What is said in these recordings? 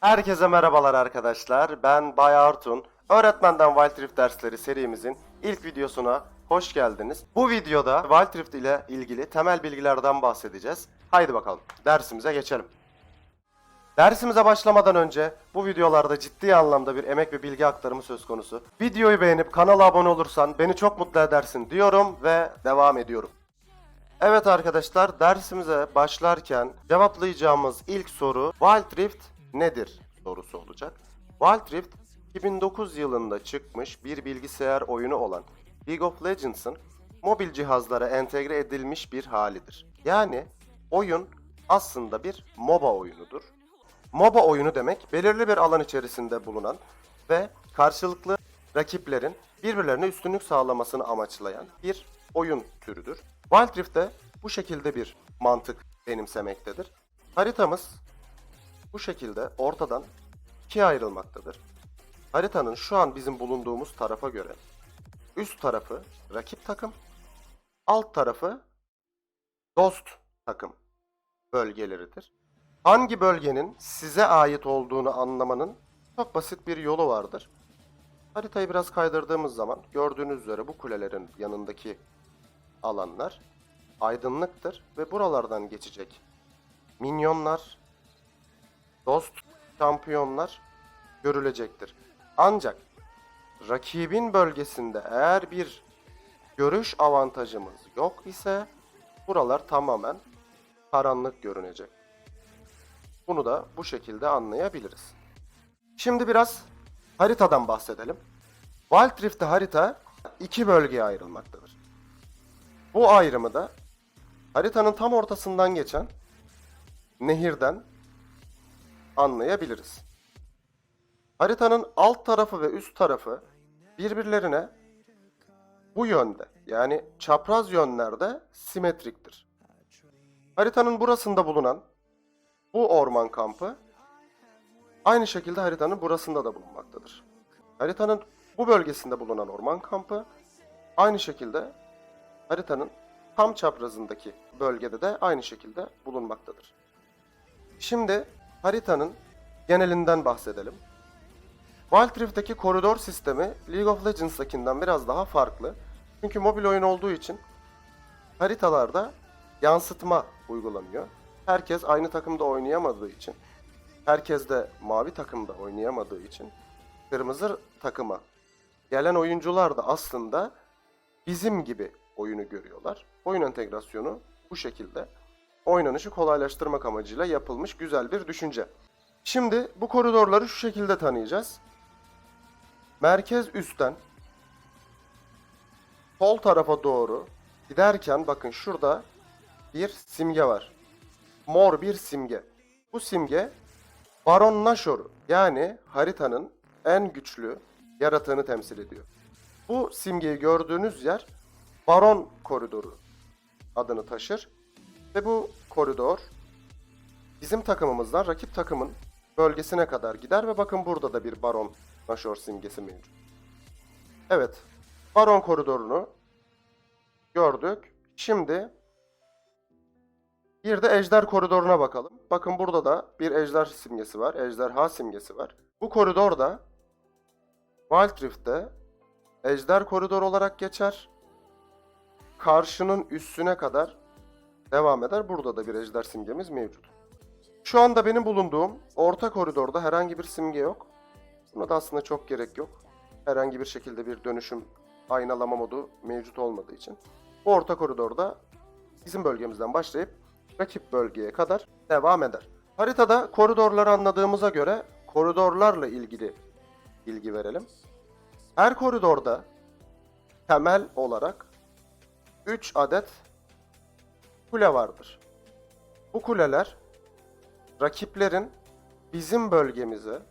Herkese merhabalar arkadaşlar. Ben Bay Artun. Öğretmenden Wild Rift dersleri serimizin ilk videosuna hoş geldiniz. Bu videoda Wild Rift ile ilgili temel bilgilerden bahsedeceğiz. Haydi bakalım dersimize geçelim. Dersimize başlamadan önce bu videolarda ciddi anlamda bir emek ve bilgi aktarımı söz konusu. Videoyu beğenip kanala abone olursan beni çok mutlu edersin diyorum ve devam ediyorum. Evet arkadaşlar dersimize başlarken cevaplayacağımız ilk soru Wild Rift nedir sorusu olacak. Wild Rift 2009 yılında çıkmış bir bilgisayar oyunu olan League of Legends'ın mobil cihazlara entegre edilmiş bir halidir. Yani oyun aslında bir MOBA oyunudur. MOBA oyunu demek belirli bir alan içerisinde bulunan ve karşılıklı rakiplerin birbirlerine üstünlük sağlamasını amaçlayan bir oyun türüdür. Wild Rift de bu şekilde bir mantık benimsemektedir. Haritamız bu şekilde ortadan ikiye ayrılmaktadır. Haritanın şu an bizim bulunduğumuz tarafa göre üst tarafı rakip takım, alt tarafı dost takım bölgeleridir. Hangi bölgenin size ait olduğunu anlamanın çok basit bir yolu vardır. Haritayı biraz kaydırdığımız zaman gördüğünüz üzere bu kulelerin yanındaki alanlar aydınlıktır ve buralardan geçecek minyonlar, dost şampiyonlar görülecektir. Ancak rakibin bölgesinde eğer bir görüş avantajımız yok ise buralar tamamen karanlık görünecek. Bunu da bu şekilde anlayabiliriz. Şimdi biraz haritadan bahsedelim. Wild Rift'te harita iki bölgeye ayrılmaktadır. Bu ayrımı da haritanın tam ortasından geçen nehirden anlayabiliriz. Haritanın alt tarafı ve üst tarafı birbirlerine bu yönde yani çapraz yönlerde simetriktir. Haritanın burasında bulunan bu orman kampı aynı şekilde haritanın burasında da bulunmaktadır. Haritanın bu bölgesinde bulunan orman kampı aynı şekilde haritanın tam çaprazındaki bölgede de aynı şekilde bulunmaktadır. Şimdi haritanın genelinden bahsedelim. Wild Rift'teki koridor sistemi League of Legends'takinden biraz daha farklı. Çünkü mobil oyun olduğu için haritalarda yansıtma uygulanıyor. Herkes aynı takımda oynayamadığı için, herkes de mavi takımda oynayamadığı için kırmızı takıma gelen oyuncular da aslında bizim gibi oyunu görüyorlar. Oyun entegrasyonu bu şekilde oynanışı kolaylaştırmak amacıyla yapılmış güzel bir düşünce. Şimdi bu koridorları şu şekilde tanıyacağız. Merkez üstten sol tarafa doğru giderken bakın şurada bir simge var. Mor bir simge. Bu simge Baron Nashor'u yani haritanın en güçlü yaratığını temsil ediyor. Bu simgeyi gördüğünüz yer Baron Koridoru adını taşır. Ve bu koridor bizim takımımızdan rakip takımın bölgesine kadar gider ve bakın burada da bir Baron Nashor simgesi mevcut. Evet, Baron koridorunu gördük. Şimdi bir de Ejder koridoruna bakalım. Bakın burada da bir Ejder simgesi var, Ejderha simgesi var. Bu koridor da Wild Rift'te Ejder koridor olarak geçer. Karşının üstüne kadar devam eder. Burada da bir ejder simgemiz mevcut. Şu anda benim bulunduğum orta koridorda herhangi bir simge yok. Buna da aslında çok gerek yok. Herhangi bir şekilde bir dönüşüm aynalama modu mevcut olmadığı için. Bu orta koridorda bizim bölgemizden başlayıp rakip bölgeye kadar devam eder. Haritada koridorları anladığımıza göre koridorlarla ilgili bilgi verelim. Her koridorda temel olarak 3 adet kule vardır. Bu kuleler rakiplerin bizim bölgemize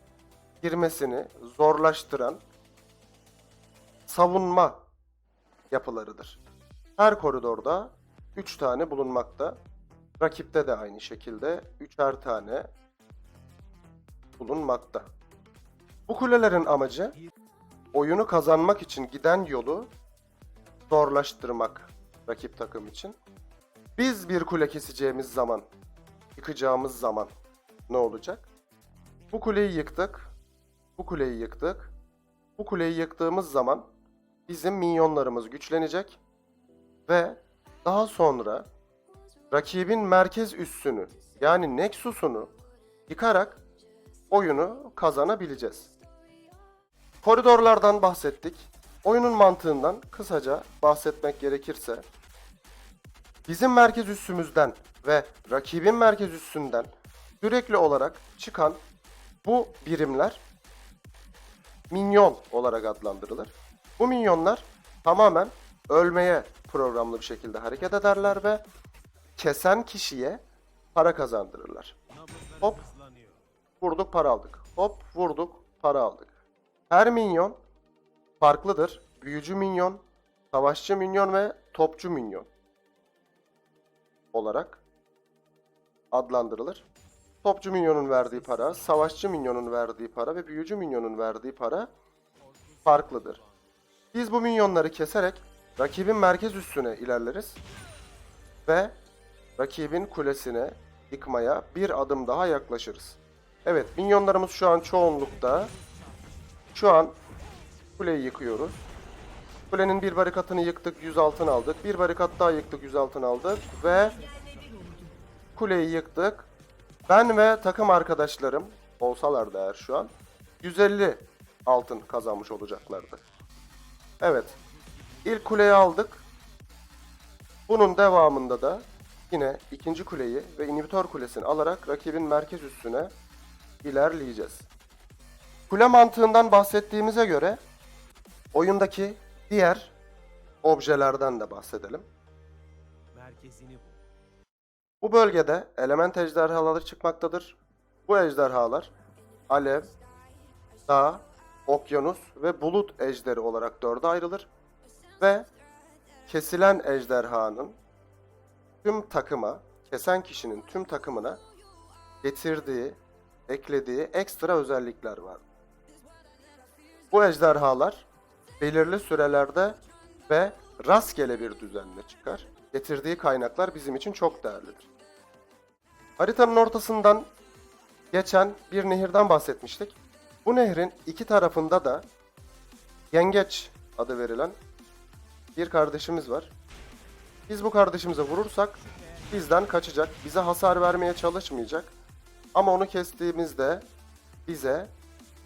girmesini zorlaştıran savunma yapılarıdır. Her koridorda 3 tane bulunmakta. Rakipte de aynı şekilde 3'er tane bulunmakta. Bu kulelerin amacı oyunu kazanmak için giden yolu zorlaştırmak rakip takım için. Biz bir kule keseceğimiz zaman, yıkacağımız zaman ne olacak? Bu kuleyi yıktık. Bu kuleyi yıktık. Bu kuleyi yıktığımız zaman bizim minyonlarımız güçlenecek ve daha sonra rakibin merkez üssünü yani Nexus'unu yıkarak oyunu kazanabileceğiz. Koridorlardan bahsettik. Oyunun mantığından kısaca bahsetmek gerekirse bizim merkez üssümüzden ve rakibin merkez üssünden sürekli olarak çıkan bu birimler minyon olarak adlandırılır. Bu minyonlar tamamen ölmeye programlı bir şekilde hareket ederler ve kesen kişiye para kazandırırlar. Hop vurduk para aldık. Hop vurduk para aldık. Her minyon farklıdır. Büyücü minyon, savaşçı minyon ve topçu minyon olarak adlandırılır. Topçu minyonun verdiği para, savaşçı minyonun verdiği para ve büyücü minyonun verdiği para farklıdır. Biz bu minyonları keserek rakibin merkez üssüne ilerleriz ve rakibin kulesine yıkmaya bir adım daha yaklaşırız. Evet, minyonlarımız şu an çoğunlukta. Şu an kuleyi yıkıyoruz. Kulenin bir barikatını yıktık, 100 altın aldık. Bir barikat daha yıktık, 100 altın aldık ve kuleyi yıktık. Ben ve takım arkadaşlarım olsalar da eğer şu an 150 altın kazanmış olacaklardı. Evet. İlk kuleyi aldık. Bunun devamında da yine ikinci kuleyi ve inhibitor kulesini alarak rakibin merkez üssüne ilerleyeceğiz. Kule mantığından bahsettiğimize göre oyundaki diğer objelerden de bahsedelim. Merkezini bul. Bu bölgede element ejderhaları çıkmaktadır. Bu ejderhalar alev, dağ, okyanus ve bulut ejderi olarak dörde ayrılır. Ve kesilen ejderhanın tüm takıma, kesen kişinin tüm takımına getirdiği, eklediği ekstra özellikler var. Bu ejderhalar belirli sürelerde ve rastgele bir düzenle çıkar. Getirdiği kaynaklar bizim için çok değerlidir. Haritanın ortasından geçen bir nehirden bahsetmiştik. Bu nehrin iki tarafında da yengeç adı verilen bir kardeşimiz var. Biz bu kardeşimize vurursak bizden kaçacak, bize hasar vermeye çalışmayacak. Ama onu kestiğimizde bize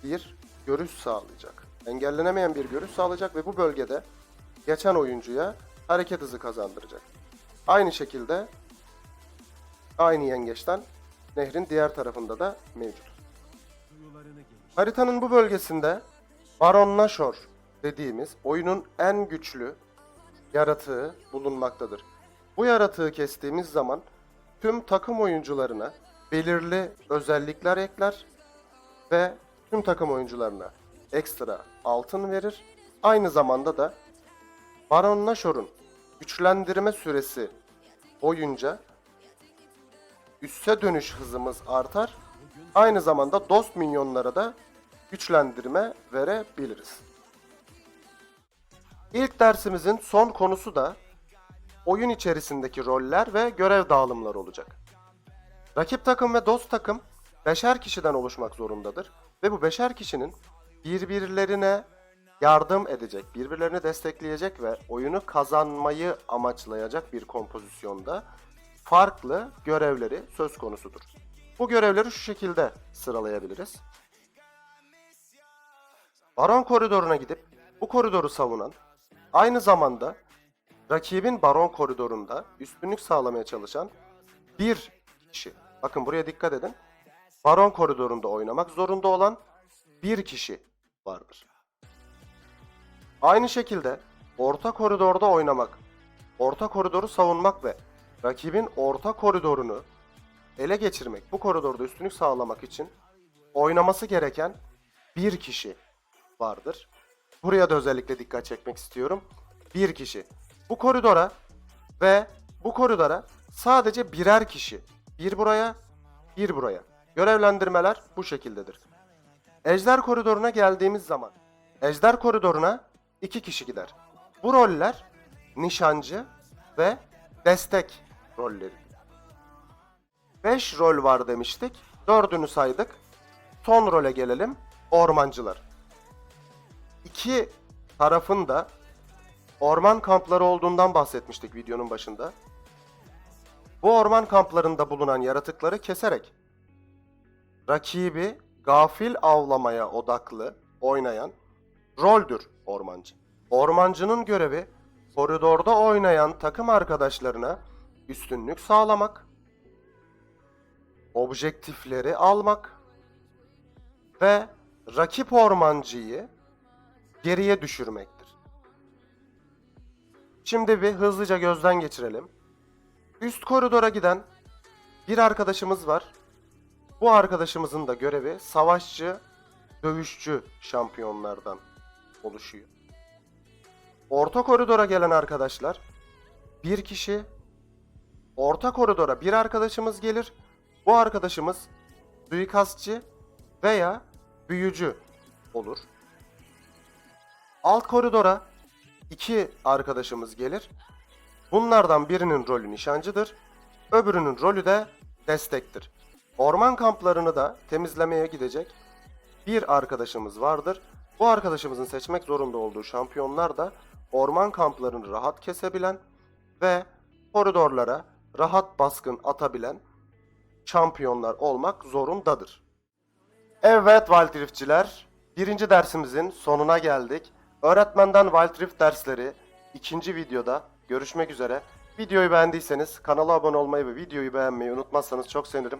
bir görüş sağlayacak. Engellenemeyen bir görüş sağlayacak ve bu bölgede geçen oyuncuya hareket hızı kazandıracak. Aynı şekilde aynı yengeçten nehrin diğer tarafında da mevcut. Haritanın bu bölgesinde Baron Nashor dediğimiz oyunun en güçlü yaratığı bulunmaktadır. Bu yaratığı kestiğimiz zaman tüm takım oyuncularına belirli özellikler ekler ve tüm takım oyuncularına ekstra altın verir. Aynı zamanda da Baron Nashor'un güçlendirme süresi boyunca üsse dönüş hızımız artar. Aynı zamanda dost minyonlara da güçlendirme verebiliriz. İlk dersimizin son konusu da oyun içerisindeki roller ve görev dağılımları olacak. Rakip takım ve dost takım beşer kişiden oluşmak zorundadır ve bu beşer kişinin birbirlerine yardım edecek, birbirlerini destekleyecek ve oyunu kazanmayı amaçlayacak bir kompozisyonda farklı görevleri söz konusudur. Bu görevleri şu şekilde sıralayabiliriz. Baron koridoruna gidip bu koridoru savunan, aynı zamanda rakibin baron koridorunda üstünlük sağlamaya çalışan bir kişi. Bakın buraya dikkat edin. Baron koridorunda oynamak zorunda olan bir kişi vardır. Aynı şekilde orta koridorda oynamak, orta koridoru savunmak ve rakibin orta koridorunu ele geçirmek, bu koridorda üstünlük sağlamak için oynaması gereken bir kişi vardır. Buraya da özellikle dikkat çekmek istiyorum. Bir kişi. Bu koridora ve bu koridora sadece birer kişi. Bir buraya, bir buraya. Görevlendirmeler bu şekildedir. Ejder koridoruna geldiğimiz zaman Ejder koridoruna iki kişi gider. Bu roller nişancı ve destek rolleri. 5 rol var demiştik. Dördünü saydık. Son role gelelim. Ormancılar. İki tarafın da orman kampları olduğundan bahsetmiştik videonun başında. Bu orman kamplarında bulunan yaratıkları keserek rakibi gafil avlamaya odaklı oynayan roldür ormancı. Ormancının görevi koridorda oynayan takım arkadaşlarına üstünlük sağlamak, objektifleri almak ve rakip ormancıyı geriye düşürmektir. Şimdi bir hızlıca gözden geçirelim. Üst koridora giden bir arkadaşımız var. Bu arkadaşımızın da görevi savaşçı, dövüşçü şampiyonlardan oluşuyor. Orta koridora gelen arkadaşlar bir kişi orta koridora bir arkadaşımız gelir. Bu arkadaşımız suikastçı veya büyücü olur. Alt koridora iki arkadaşımız gelir. Bunlardan birinin rolü nişancıdır. Öbürünün rolü de destektir. Orman kamplarını da temizlemeye gidecek bir arkadaşımız vardır. Bu arkadaşımızın seçmek zorunda olduğu şampiyonlar da orman kamplarını rahat kesebilen ve koridorlara rahat baskın atabilen şampiyonlar olmak zorundadır. Evet Wild birinci dersimizin sonuna geldik. Öğretmenden Wild dersleri ikinci videoda görüşmek üzere. Videoyu beğendiyseniz kanala abone olmayı ve videoyu beğenmeyi unutmazsanız çok sevinirim.